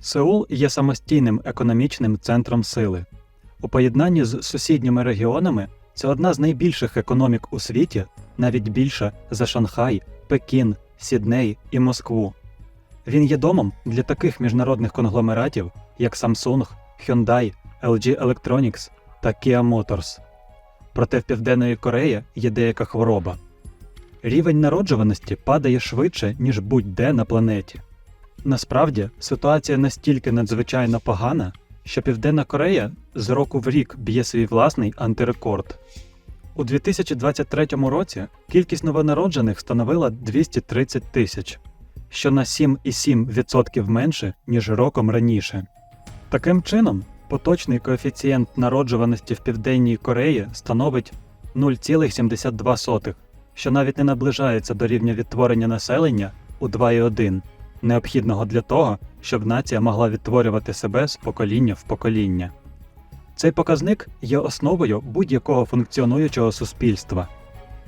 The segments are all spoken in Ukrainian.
Сеул є самостійним економічним центром сили. У поєднанні з сусідніми регіонами це одна з найбільших економік у світі, навіть більша за Шанхай, Пекін, Сідней і Москву. Він є домом для таких міжнародних конгломератів, як Samsung, Hyundai, LG Electronics та Kia Motors. Проте в Південної Кореї є деяка хвороба. Рівень народжуваності падає швидше, ніж будь-де на планеті. Насправді, ситуація настільки надзвичайно погана, що Південна Корея з року в рік б'є свій власний антирекорд. У 2023 році кількість новонароджених становила 230 тисяч, що на 7,7% менше, ніж роком раніше. Таким чином, поточний коефіцієнт народжуваності в Південній Кореї становить 0,72, що навіть не наближається до рівня відтворення населення у 2,1, необхідного для того, щоб нація могла відтворювати себе з покоління в покоління. Цей показник є основою будь-якого функціонуючого суспільства.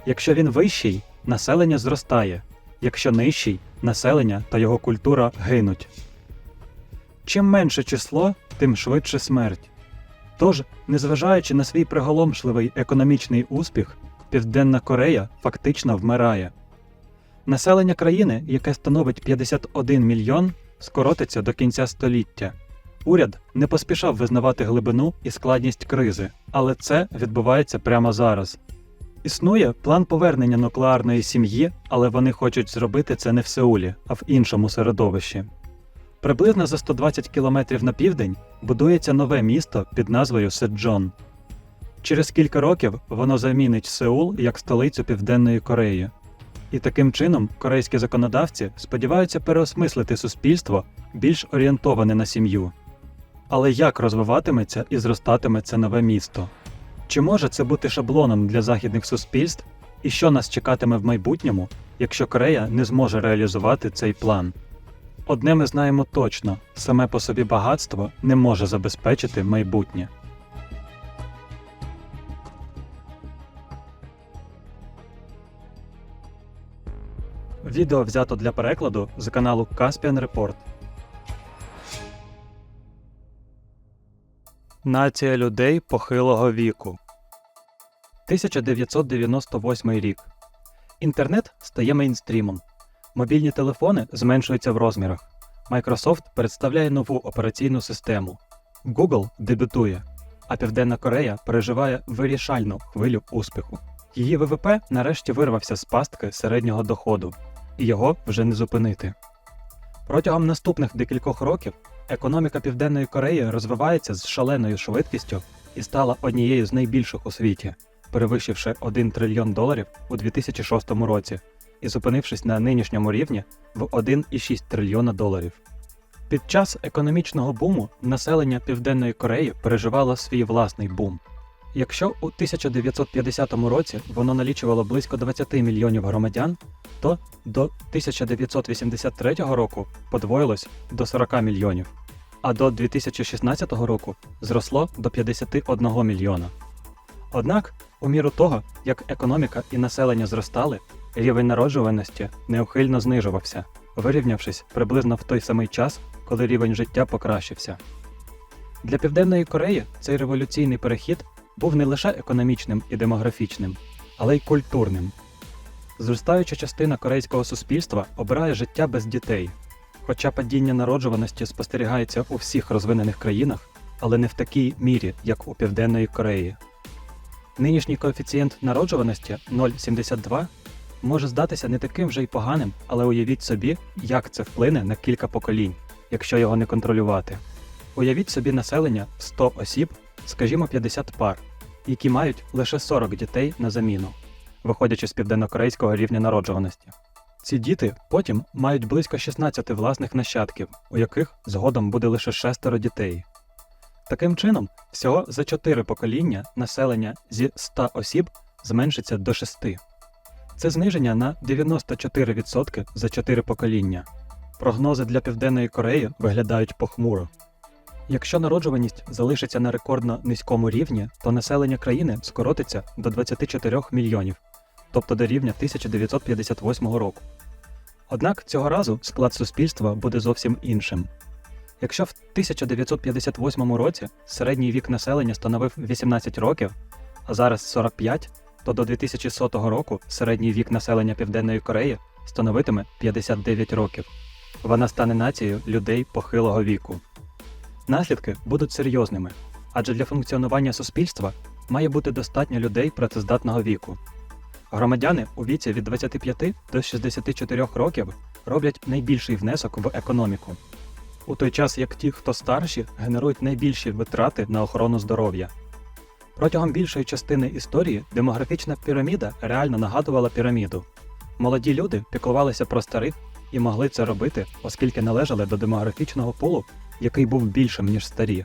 Якщо він вищий, населення зростає, якщо нижчий, населення та його культура гинуть. Чим менше число, тим швидше смерть. Тож, незважаючи на свій приголомшливий економічний успіх, Південна Корея фактично вмирає. Населення країни, яке становить 51 мільйон, скоротиться до кінця століття. Уряд не поспішав визнавати глибину і складність кризи, але це відбувається прямо зараз. Існує план повернення нуклеарної сім'ї, але вони хочуть зробити це не в Сеулі, а в іншому середовищі. Приблизно за 120 кілометрів на південь будується нове місто під назвою Седжон. Через кілька років воно замінить Сеул як столицю Південної Кореї. І таким чином корейські законодавці сподіваються переосмислити суспільство більш орієнтоване на сім'ю. Але як розвиватиметься і зростатиме це нове місто? Чи може це бути шаблоном для західних суспільств, і що нас чекатиме в майбутньому, якщо Корея не зможе реалізувати цей план? Одне ми знаємо точно: саме по собі багатство не може забезпечити майбутнє. Відео взято для перекладу з каналу Caspian Report. Нація людей похилого віку. 1998 рік. Інтернет стає мейнстрімом. Мобільні телефони зменшуються в розмірах. Microsoft представляє нову операційну систему. Google дебютує, а Південна Корея переживає вирішальну хвилю успіху. Її ВВП нарешті вирвався з пастки середнього доходу, і його вже не зупинити. Протягом наступних декількох років економіка Південної Кореї розвивається з шаленою швидкістю і стала однією з найбільших у світі, перевищивши 1 трильйон доларів у 2006 році і зупинившись на нинішньому рівні в 1,6 трильйона доларів. Під час економічного буму населення Південної Кореї переживало свій власний бум. Якщо у 1950 році воно налічувало близько 20 мільйонів громадян, то до 1983 року подвоїлось до 40 мільйонів, а до 2016 року зросло до 51 мільйона. Однак, у міру того, як економіка і населення зростали, рівень народжуваності неухильно знижувався, вирівнявшись приблизно в той самий час, коли рівень життя покращився. Для Південної Кореї цей революційний перехід був не лише економічним і демографічним, але й культурним. Зростаюча частина корейського суспільства обирає життя без дітей, хоча падіння народжуваності спостерігається у всіх розвинених країнах, але не в такій мірі, як у Південної Кореї. Нинішній коефіцієнт народжуваності 0,72 може здатися не таким вже й поганим, але уявіть собі, як це вплине на кілька поколінь, якщо його не контролювати. Уявіть собі населення в 100 осіб, скажімо 50 пар, які мають лише 40 дітей на заміну, виходячи з південнокорейського рівня народжуваності. Ці діти потім мають близько 16 власних нащадків, у яких згодом буде лише шестеро дітей. Таким чином, всього за 4 покоління населення зі 100 осіб зменшиться до 6. Це зниження на 94% за 4 покоління. Прогнози для Південної Кореї виглядають похмуро. Якщо народжуваність залишиться на рекордно низькому рівні, то населення країни скоротиться до 24 мільйонів, тобто до рівня 1958 року. Однак цього разу склад суспільства буде зовсім іншим. Якщо в 1958 році середній вік населення становив 18 років, а зараз 45, то до 2100 року середній вік населення Південної Кореї становитиме 59 років. Вона стане нацією людей похилого віку. Наслідки будуть серйозними, адже для функціонування суспільства має бути достатньо людей працездатного віку. Громадяни у віці від 25 до 64 років роблять найбільший внесок в економіку, у той час як ті, хто старші, генерують найбільші витрати на охорону здоров'я. Протягом більшої частини історії демографічна піраміда реально нагадувала піраміду. Молоді люди піклувалися про старих і могли це робити, оскільки належали до демографічного пулу, який був більшим, ніж старі.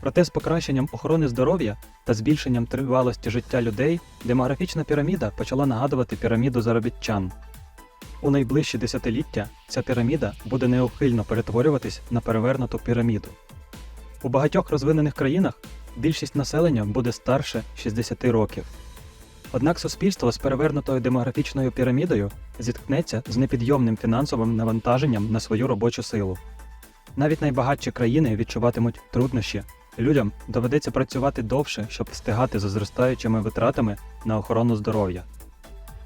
Проте з покращенням охорони здоров'я та збільшенням тривалості життя людей демографічна піраміда почала нагадувати піраміду заробітчан. У найближчі десятиліття ця піраміда буде неухильно перетворюватись на перевернуту піраміду. У багатьох розвинених країнах більшість населення буде старше 60 років. Однак суспільство з перевернутою демографічною пірамідою зіткнеться з непідйомним фінансовим навантаженням на свою робочу силу. Навіть найбагатші країни відчуватимуть труднощі, людям доведеться працювати довше, щоб встигати за зростаючими витратами на охорону здоров'я.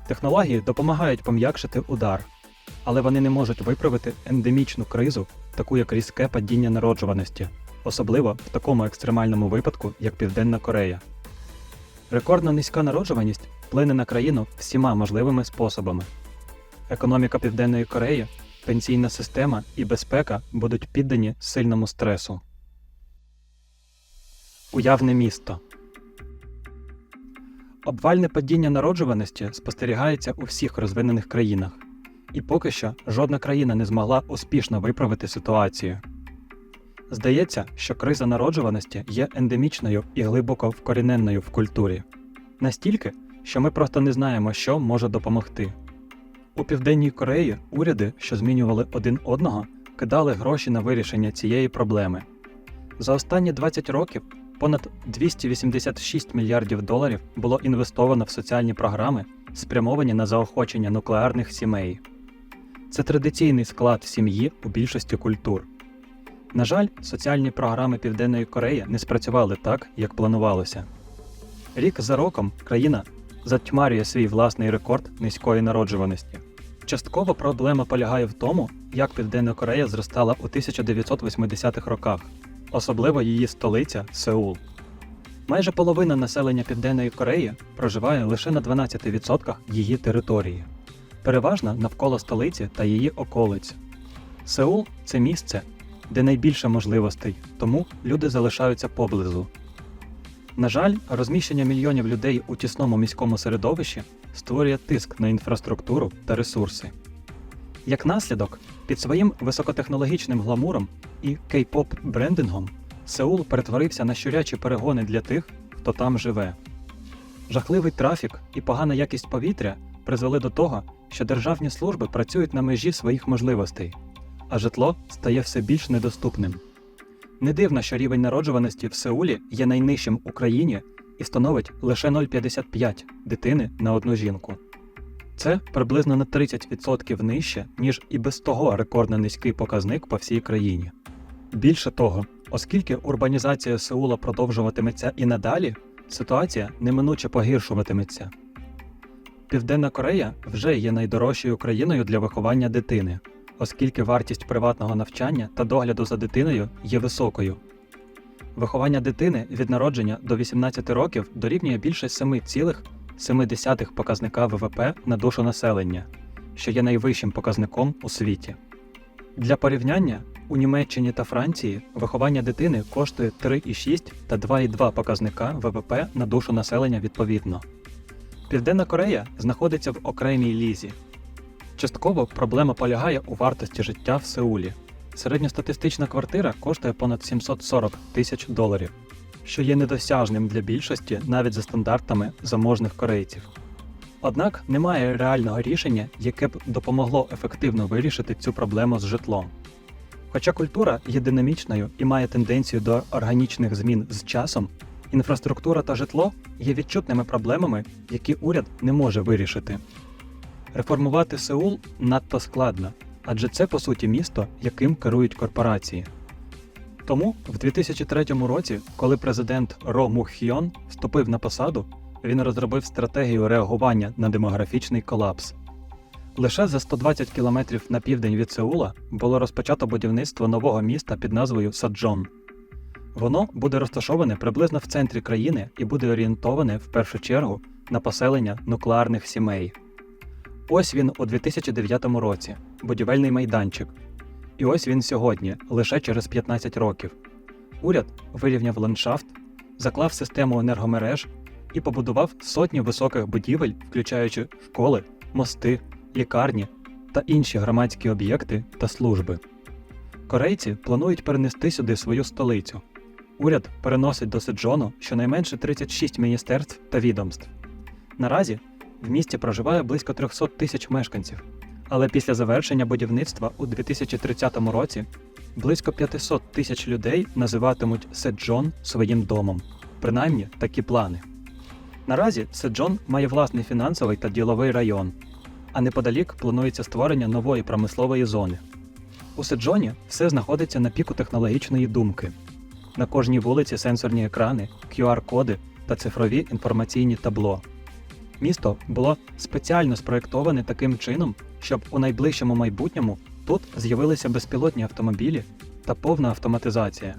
Технології допомагають пом'якшити удар, але вони не можуть виправити ендемічну кризу, таку як різке падіння народжуваності, особливо в такому екстремальному випадку, як Південна Корея. Рекордно низька народжуваність вплине на країну всіма можливими способами. Економіка Південної Кореї, пенсійна система і безпека будуть піддані сильному стресу. Уявне місто. Обвальне падіння народжуваності спостерігається у всіх розвинених країнах, і поки що жодна країна не змогла успішно виправити ситуацію. Здається, що криза народжуваності є ендемічною і глибоко вкоріненною в культурі, настільки, що ми просто не знаємо, що може допомогти. У Південній Кореї уряди, що змінювали один одного, кидали гроші на вирішення цієї проблеми. За останні 20 років понад 286 мільярдів доларів було інвестовано в соціальні програми, спрямовані на заохочення нуклеарних сімей. Це традиційний склад сім'ї у більшості культур. На жаль, соціальні програми Південної Кореї не спрацювали так, як планувалося. Рік за роком країна затьмарює свій власний рекорд низької народжуваності. Частково проблема полягає в тому, як Південна Корея зростала у 1980-х роках, особливо її столиця Сеул. Майже половина населення Південної Кореї проживає лише на 12% її території, переважно навколо столиці та її околиць. Сеул це місце, де найбільше можливостей, тому люди залишаються поблизу. На жаль, розміщення мільйонів людей у тісному міському середовищі створює тиск на інфраструктуру та ресурси. Як наслідок, під своїм високотехнологічним гламуром і кей-поп брендингом Сеул перетворився на щурячі перегони для тих, хто там живе. Жахливий трафік і погана якість повітря призвели до того, що державні служби працюють на межі своїх можливостей, а житло стає все більш недоступним. Не дивно, що рівень народжуваності в Сеулі є найнижчим у країні і становить лише 0,55 дитини на одну жінку. Це приблизно на 30% нижче, ніж і без того рекордно низький показник по всій країні. Більше того, оскільки урбанізація Сеула продовжуватиметься і надалі, ситуація неминуче погіршуватиметься. Південна Корея вже є найдорожчою країною для виховання дитини, оскільки вартість приватного навчання та догляду за дитиною є високою. Виховання дитини від народження до 18 років дорівнює більше 7,7 показника ВВП на душу населення, що є найвищим показником у світі. Для порівняння у Німеччині та Франції виховання дитини коштує 3,6 та 2,2 показника ВВП на душу населення відповідно. Південна Корея знаходиться в окремій лізі. Частково проблема полягає у вартості життя в Сеулі. Середньостатистична квартира коштує понад 740 тисяч доларів, що є недосяжним для більшості навіть за стандартами заможних корейців. Однак немає реального рішення, яке б допомогло ефективно вирішити цю проблему з житлом. Хоча культура є динамічною і має тенденцію до органічних змін з часом, інфраструктура та житло є відчутними проблемами, які уряд не може вирішити. Реформувати Сеул надто складно, адже це по суті місто, яким керують корпорації. Тому в 2003 році, коли президент Ро Мух Хьон вступив на посаду, він розробив стратегію реагування на демографічний колапс. Лише за 120 кілометрів на південь від Сеула було розпочато будівництво нового міста під назвою Саджон. Воно буде розташоване приблизно в центрі країни і буде орієнтоване в першу чергу на поселення нуклеарних сімей. Ось він у 2009 році, будівельний майданчик. І ось він сьогодні, лише через 15 років. Уряд вирівняв ландшафт, заклав систему енергомереж і побудував сотні високих будівель, включаючи школи, мости, лікарні та інші громадські об'єкти та служби. Корейці планують перенести сюди свою столицю. Уряд переносить до Сиджону щонайменше 36 міністерств та відомств. Наразі в місті проживає близько 300 тисяч мешканців, але після завершення будівництва у 2030 році близько 500 тисяч людей називатимуть Седжон своїм домом. Принаймні такі плани. Наразі Седжон має власний фінансовий та діловий район, а неподалік планується створення нової промислової зони. У Седжоні все знаходиться на піку технологічної думки. На кожній вулиці сенсорні екрани, QR-коди та цифрові інформаційні табло. Місто було спеціально спроєктоване таким чином, щоб у найближчому майбутньому тут з'явилися безпілотні автомобілі та повна автоматизація.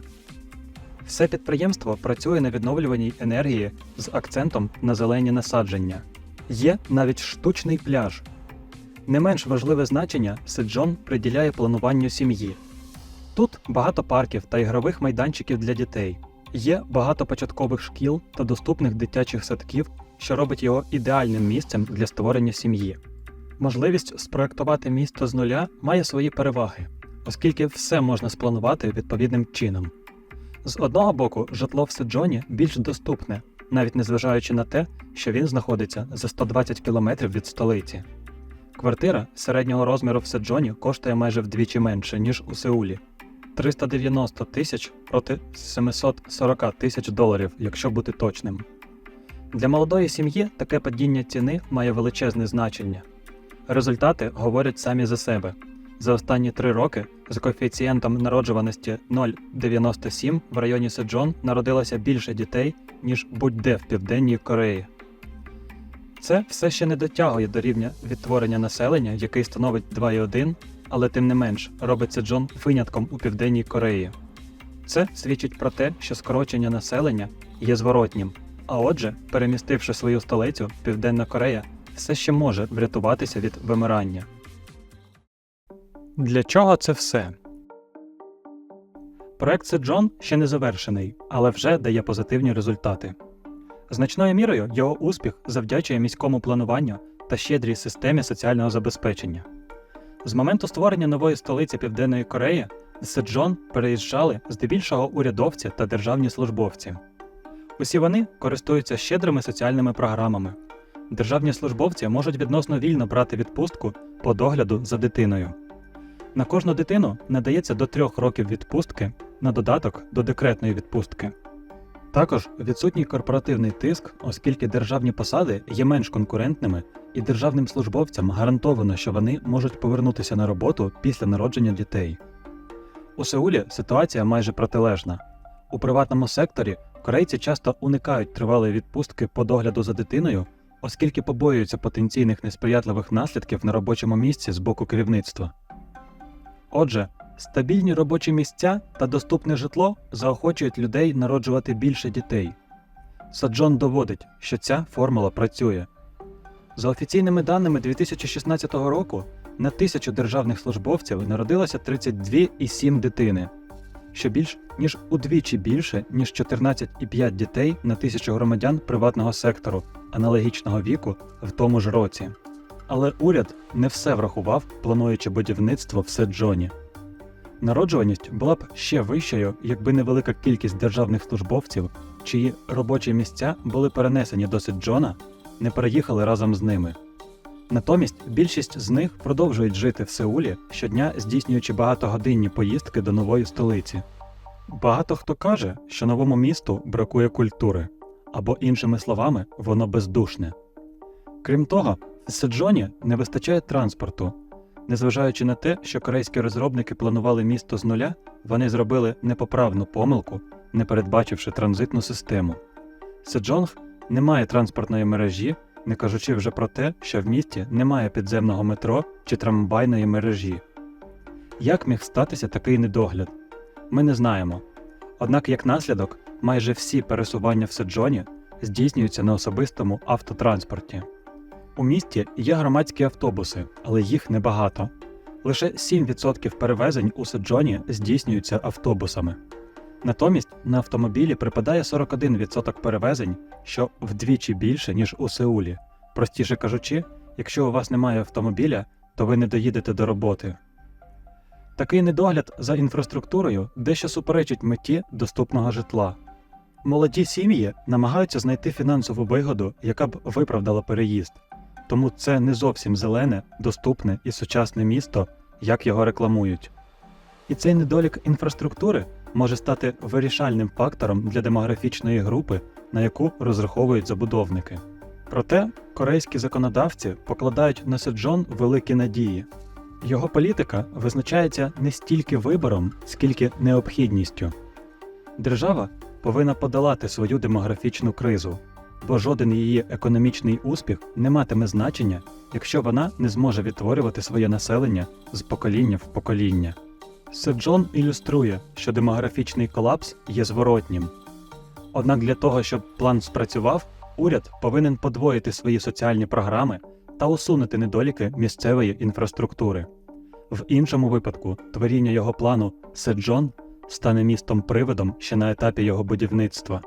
Все підприємство працює на відновлюваній енергії з акцентом на зелені насадження. Є навіть штучний пляж. Не менш важливе значення Сиджон приділяє плануванню сім'ї. Тут багато парків та ігрових майданчиків для дітей. Є багато початкових шкіл та доступних дитячих садків, що робить його ідеальним місцем для створення сім'ї. Можливість спроектувати місто з нуля має свої переваги, оскільки все можна спланувати відповідним чином. З одного боку, житло в Сиджоні більш доступне, навіть незважаючи на те, що він знаходиться за 120 кілометрів від столиці. Квартира середнього розміру в Сиджоні коштує майже вдвічі менше, ніж у Сеулі 390 тисяч проти 740 тисяч доларів, якщо бути точним. Для молодої сім'ї таке падіння ціни має величезне значення. Результати говорять самі за себе. За останні три роки з коефіцієнтом народжуваності 0,97 в районі Седжон народилося більше дітей, ніж будь-де в Південній Кореї. Це все ще не дотягує до рівня відтворення населення, який становить 2,1, але тим не менш робить Седжон винятком у Південній Кореї. Це свідчить про те, що скорочення населення є зворотнім. А отже, перемістивши свою столицю, Південна Корея все ще може врятуватися від вимирання. Для чого це все? Проект Седжон ще не завершений, але вже дає позитивні результати. Значною мірою його успіх завдячує міському плануванню та щедрій системі соціального забезпечення. З моменту створення нової столиці Південної Кореї з Седжон переїжджали здебільшого урядовці та державні службовці. Усі вони користуються щедрими соціальними програмами. Державні службовці можуть відносно вільно брати відпустку по догляду за дитиною. На кожну дитину надається до трьох років відпустки на додаток до декретної відпустки. Також відсутній корпоративний тиск, оскільки державні посади є менш конкурентними, і державним службовцям гарантовано, що вони можуть повернутися на роботу після народження дітей. У Сеулі ситуація майже протилежна. У приватному секторі корейці часто уникають тривалої відпустки по догляду за дитиною, оскільки побоюються потенційних несприятливих наслідків на робочому місці з боку керівництва. Отже, стабільні робочі місця та доступне житло заохочують людей народжувати більше дітей. Саджон доводить, що ця формула працює. За офіційними даними 2016 року на тисячу державних службовців народилося 32,7 дитини, що більш ніж удвічі більше, ніж 14,5 дітей на тисячу громадян приватного сектору аналогічного віку в тому ж році. Але уряд не все врахував, плануючи будівництво в Седжоні. Народжуваність була б ще вищою, якби невелика кількість державних службовців, чиї робочі місця були перенесені до Седжона, не переїхали разом з ними. Натомість більшість з них продовжують жити в Сеулі, щодня здійснюючи багатогодинні поїздки до нової столиці. Багато хто каже, що новому місту бракує культури, або, іншими словами, воно бездушне. Крім того, в Седжоні не вистачає транспорту. Незважаючи на те, що корейські розробники планували місто з нуля, вони зробили непоправну помилку, не передбачивши транзитну систему. Седжонг не має транспортної мережі, не кажучи вже про те, що в місті немає підземного метро чи трамвайної мережі. Як міг статися такий недогляд? Ми не знаємо. Однак, як наслідок, майже всі пересування в Седжоні здійснюються на особистому автотранспорті. У місті є громадські автобуси, але їх небагато. Лише 7% перевезень у Седжоні здійснюються автобусами. Натомість на автомобілі припадає 41% перевезень, що вдвічі більше, ніж у Сеулі. Простіше кажучи, якщо у вас немає автомобіля, то ви не доїдете до роботи. Такий недогляд за інфраструктурою дещо суперечить меті доступного житла. Молоді сім'ї намагаються знайти фінансову вигоду, яка б виправдала переїзд. Тому це не зовсім зелене, доступне і сучасне місто, як його рекламують. І цей недолік інфраструктури може стати вирішальним фактором для демографічної групи, на яку розраховують забудовники. Проте корейські законодавці покладають на Седжон великі надії. Його політика визначається не стільки вибором, скільки необхідністю. Держава повинна подолати свою демографічну кризу, бо жоден її економічний успіх не матиме значення, якщо вона не зможе відтворювати своє населення з покоління в покоління. Седжон ілюструє, що демографічний колапс є зворотнім. Однак для того, щоб план спрацював, уряд повинен подвоїти свої соціальні програми та усунути недоліки місцевої інфраструктури. В іншому випадку творіння його плану Седжон стане містом привидом ще на етапі його будівництва.